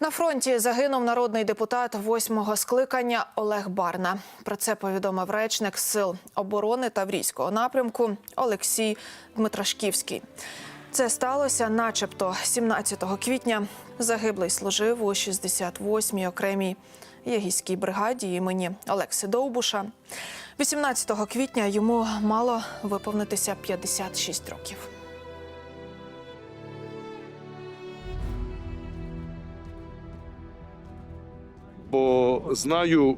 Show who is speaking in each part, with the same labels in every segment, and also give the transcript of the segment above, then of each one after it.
Speaker 1: На фронті загинув народний депутат восьмого скликання Олег Барна. Про це повідомив речник Сил оборони Таврійського напрямку Олексій Дмитрашківський. Це сталося, начебто, 17 квітня. Загиблий служив у 68-й окремій ягійській бригаді імені Олекси Довбуша. 18 квітня йому мало виповнитися 56 років.
Speaker 2: Бо знаю,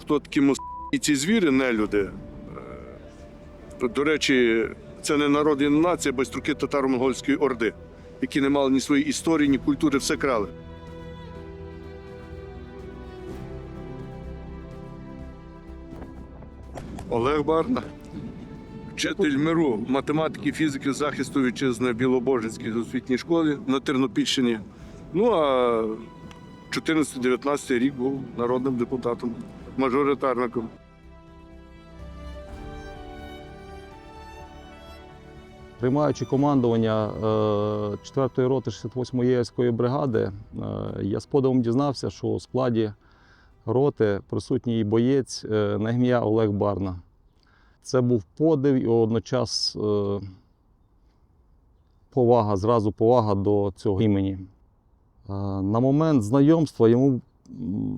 Speaker 2: хто такі і ці звірі, не люди. До речі, це не народ і не нація, бо струки татаро-монгольської орди, які не мали ні своєї історії, ні культури, все крали. Олег Барна, вчитель миру математики, фізики, захисту вітчизни Білобожицькій освітній школі на Тернопільщині. Ну а 14-19 рік був народним депутатом, мажоритарником.
Speaker 3: Приймаючи командування е, 4-ї роти 68-ї єгерської бригади, е, я з подивом дізнався, що у складі роти присутній боєць е, на ім'я Олег Барна. Це був подив і водночас е, повага, зразу повага до цього імені. Е, На момент знайомства йому,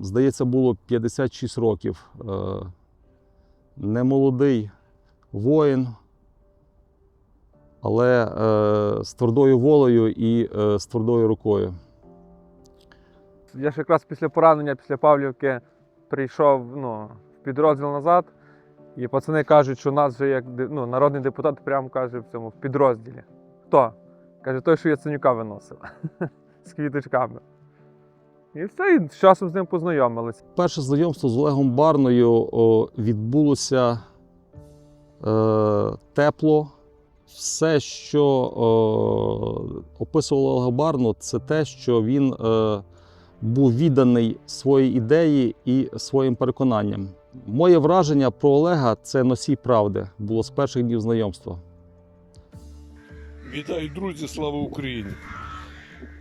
Speaker 3: здається, було 56 років. Е, Немолодий воїн, але е, з твердою волею і з твердою рукою.
Speaker 4: Я ж якраз після поранення, після Павлівки прийшов ну, в підрозділ назад, і пацани кажуть, що у нас вже як ну, народний депутат прямо каже в цьому в підрозділі. Хто? Каже, той, що Яценюка виносив з квіточками. І все, і з часом з ним познайомилися.
Speaker 3: Перше знайомство з Олегом Барною о, відбулося е, тепло. Все, що о, описувало Олега Барну, це те, що він е, був відданий своїй ідеї і своїм переконанням. Моє враження про Олега це носій правди було з перших днів знайомства.
Speaker 2: Вітаю, друзі! Слава Україні!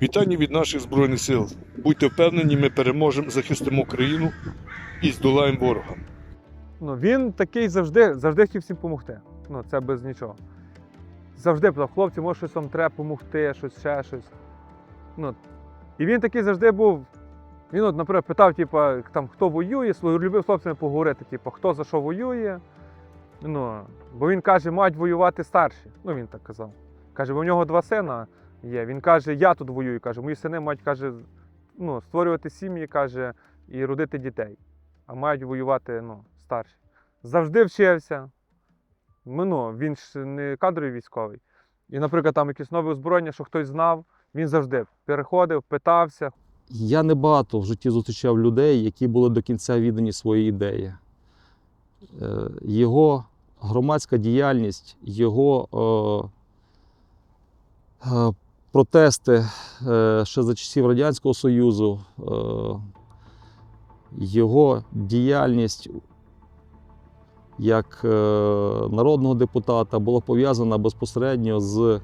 Speaker 2: Вітання від наших Збройних сил. Будьте впевнені, ми переможемо, захистимо країну і здолаємо ворога.
Speaker 4: Ну, він такий завжди, завжди хотів всім допомогти. Ну, це без нічого. Завжди питав, хлопці, може щось вам треба допомогти, щось ще щось. Ну, і він такий завжди був. Він, от, наприклад, питав, типу, там, хто воює, любив з хлопцями поговорити, типу, хто за що воює. Ну, бо він каже, мають воювати старші. Ну, він так казав. Каже, бо в нього два сина є. Він каже, я тут воюю. Каже, мої сини мають каже, ну, створювати сім'ї, каже, і родити дітей а мають воювати ну, старші. Завжди вчився. Ну, ну, він ж не кадровий військовий. І, наприклад, там якесь нове озброєння, що хтось знав, він завжди переходив, питався.
Speaker 3: Я небагато в житті зустрічав людей, які були до кінця віддані своїй ідеї. Е, Його громадська діяльність, його е, е, протести е, ще за часів Радянського Союзу, е, його діяльність як е, народного депутата була пов'язана безпосередньо з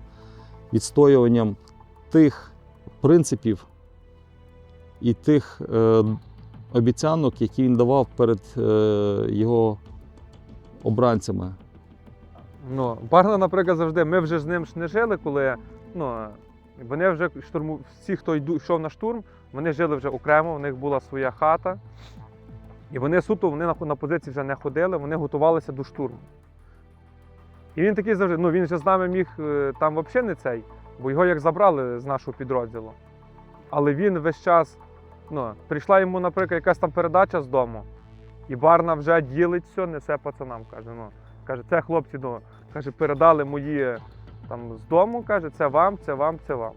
Speaker 3: відстоюванням тих принципів, і тих обіцянок, які він давав перед його обранцями.
Speaker 4: Ну, Барна, наприклад, завжди. Ми вже з ним ж не жили, коли ну, вони вже штурму, всі, хто йшов на штурм, вони жили вже окремо, у них була своя хата. І вони суто вони на, на позиції вже не ходили, вони готувалися до штурму. І він такий завжди, ну він же з нами міг е, там взагалі не цей, бо його як забрали з нашого підрозділу. Але він весь час, ну, прийшла йому, наприклад, якась там передача з дому, і Барна вже ділить все, несе пацанам. Каже, ну, каже, це хлопці, ну, каже, передали мої там з дому, каже, це вам, це вам, це вам.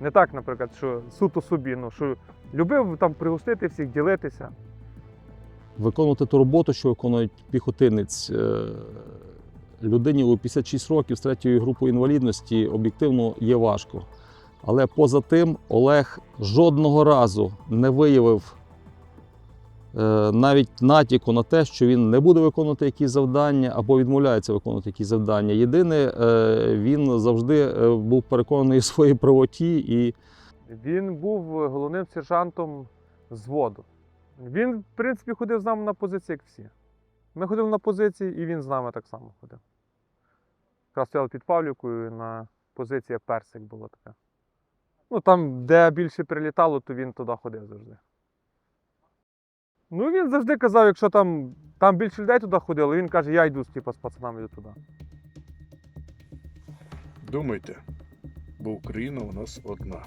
Speaker 4: Не так, наприклад, що суто собі, ну, що любив там пригостити всіх, ділитися.
Speaker 3: Виконувати ту роботу, що виконує піхотинець е, людині у 56 років з третьою групою інвалідності об'єктивно є важко. Але поза тим Олег жодного разу не виявив навіть натяку на те, що він не буде виконувати якісь завдання або відмовляється виконувати якісь завдання. Єдине, е, він завжди е, був переконаний у своїй правоті і
Speaker 4: Він був головним сержантом зводу. Він, в принципі, ходив з нами на позиції, як всі. Ми ходили на позиції, і він з нами так само ходив. Якраз стояли під Павлівкою на позиції персик була така. Ну, там, де більше прилітало, то він туди ходив завжди. Ну, він завжди казав, якщо там, там більше людей туди ходило, він каже, я йду типу, з пацанами йду туди.
Speaker 2: Думайте, бо Україна у нас одна.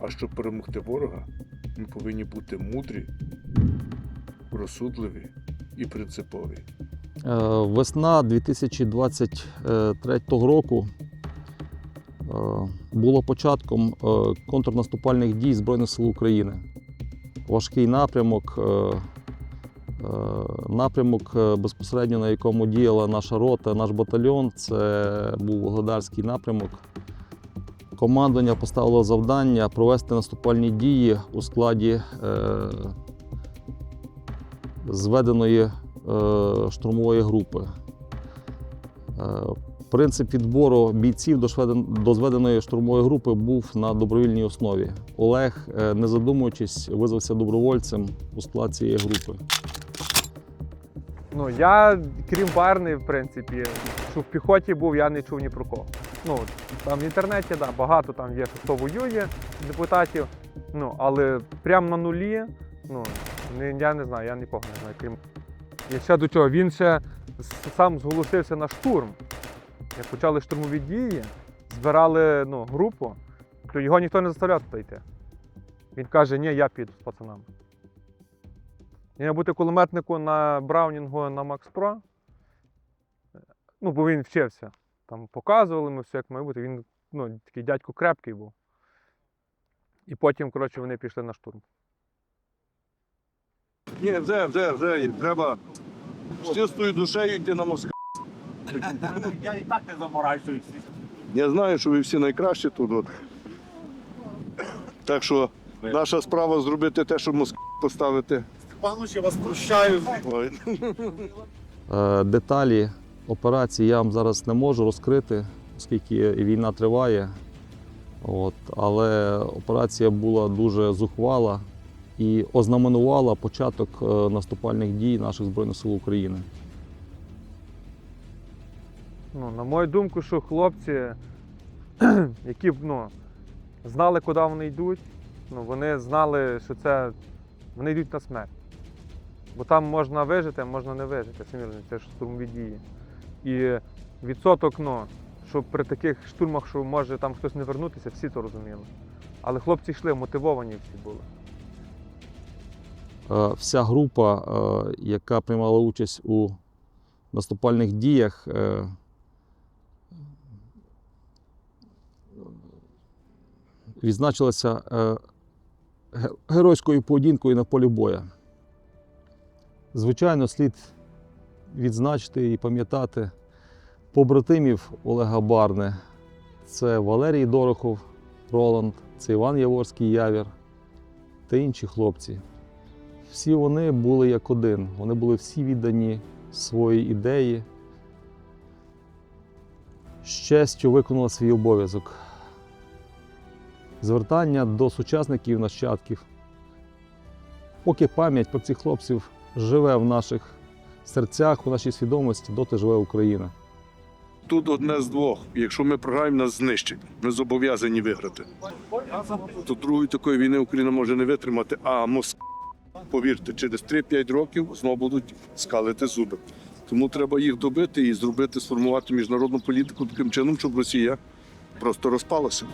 Speaker 2: А щоб перемогти ворога, ми повинні бути мудрі, розсудливі і принципові.
Speaker 3: Е, Весна 2023 року е, було початком е, контрнаступальних дій Збройних сил України. Важкий напрямок, е, е, напрямок, е, безпосередньо на якому діяла наша рота, наш батальйон. Це був Вугледарський напрямок. Командування поставило завдання провести наступальні дії у складі зведеної штурмової групи. Принцип відбору бійців до, зведеної штурмової групи був на добровільній основі. Олег, е, не задумуючись, визвався добровольцем у склад цієї групи.
Speaker 4: Ну, я, крім Барни, в принципі, що в піхоті був, я не чув ні про кого. Ну, там в інтернеті, да, багато там є, хто воює депутатів. Ну, але прямо на нулі, ну, я не знаю, я нікого не знаю, крім. І ще до чого, він ще сам зголосився на штурм. Як почали штурмові дії, збирали ну, групу, то його ніхто не заставляв туди йти. Він каже, ні, я піду з пацанами. Я бути кулеметнику на Браунінгу на Макс Про. Ну, бо він вчився. Там показували ми все, як має бути. Він ну, такий дядько крепкий був. І потім, коротше, вони пішли на штурм.
Speaker 2: Ні, вже, вже, вже. Треба з чистою душею йти на Москву.
Speaker 5: Я і так не заморачуюся.
Speaker 2: Я знаю, що ви всі найкращі тут. От. Так що наша справа зробити те, щоб Москву поставити.
Speaker 5: Пану, я вас прощаю.
Speaker 2: Ой.
Speaker 3: Е, Деталі операції я вам зараз не можу розкрити, оскільки війна триває. От, але операція була дуже зухвала і ознаменувала початок е, наступальних дій наших Збройних сил України.
Speaker 4: Ну, на мою думку, що хлопці, які б, ну, знали, куди вони йдуть, ну, вони знали, що це вони йдуть на смерть. Бо там можна вижити, а можна не вижити. Розумієте, це ж штурмові дії. І відсоток, ну, що при таких штурмах, що може там хтось не вернутися, всі то розуміли. Але хлопці йшли, мотивовані всі були.
Speaker 3: Е, Вся група, е, яка приймала участь у наступальних діях, відзначилася е, геройською поведінкою на полі боя. Звичайно, слід відзначити і пам'ятати побратимів Олега Барни. Це Валерій Дорохов, Роланд, це Іван Яворський Явір та інші хлопці. Всі вони були як один. Вони були всі віддані своїй ідеї. З честю виконали свій обов'язок. Звертання до сучасників нащадків. Поки пам'ять про цих хлопців живе в наших серцях, у нашій свідомості, доти живе Україна.
Speaker 2: Тут одне з двох. Якщо ми програємо, нас знищать. Ми зобов'язані виграти. То другої такої війни Україна може не витримати, а Москва, повірте, через 3-5 років знову будуть скалити зуби. Тому треба їх добити і зробити, сформувати міжнародну політику таким чином, щоб Росія просто розпалася.